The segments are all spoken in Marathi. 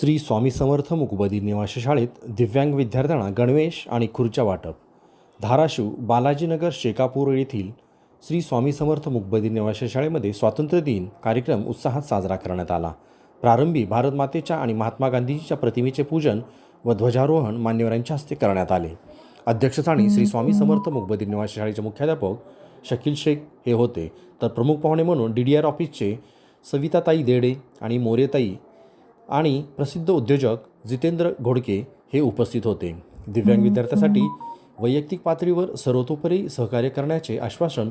श्री स्वामी समर्थ मुकबदी निवासी शाळेत दिव्यांग विद्यार्थ्यांना गणवेश आणि खुर्च्या वाटप. धाराशिव बालाजीनगर शेकापूर येथील श्री स्वामी समर्थ मुकबदी निवासी शाळेमध्ये स्वातंत्र्य दिन कार्यक्रम उत्साहात साजरा करण्यात आला. प्रारंभी भारतमातेच्या आणि महात्मा गांधीजीच्या प्रतिमेचे पूजन व ध्वजारोहण मान्यवरांच्या हस्ते करण्यात आले. अध्यक्षस्थानी श्री स्वामी समर्थ मुकबदी निवासी शाळेचे मुख्याध्यापक शकील शेख हे होते. तर प्रमुख पाहुणे म्हणून डी डी आर ऑफिसचे सविताताई देडे आणि मोरेताई आणि प्रसिद्ध उद्योजक जितेंद्र घोडके हे उपस्थित होते. दिव्यांग विद्यार्थ्यासाठी वैयक्तिक पातळीवर सर्वतोपरी सहकार्य करण्याचे आश्वासन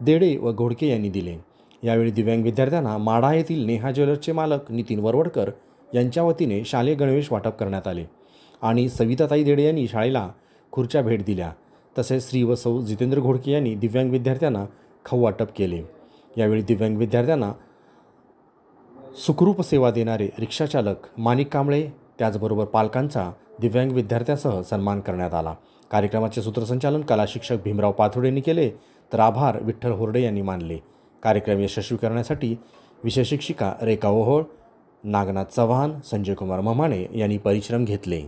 देडे व घोडके यांनी दिले. यावेळी दिव्यांग विद्यार्थ्यांना माढा येथील नेहा ज्वेलर्सचे मालक नितीन वरवडकर यांच्या वतीने शालेय गणवेश वाटप करण्यात आले आणि सविताताई देडे यांनी शाळेला खुर्च्या भेट दिल्या. तसेच श्री व सौ जितेंद्र घोडके यांनी दिव्यांग विद्यार्थ्यांना खाऊ वाटप केले. यावेळी दिव्यांग विद्यार्थ्यांना सुखरूप सेवा देणारे रिक्षाचालक माणिक कांबळे त्याचबरोबर पालकांचा दिव्यांग विद्यार्थ्यासह सन्मान करण्यात आला. कार्यक्रमाचे सूत्रसंचालन कला शिक्षक भीमराव पाथोडेंनी केले तर आभार विठ्ठल होर्डे यांनी मानले. कार्यक्रम यशस्वी करण्यासाठी विषय शिक्षिका रेखा ओहोळ नागनाथ चव्हाण संजय कुमार ममाणे यांनी परिश्रम घेतले.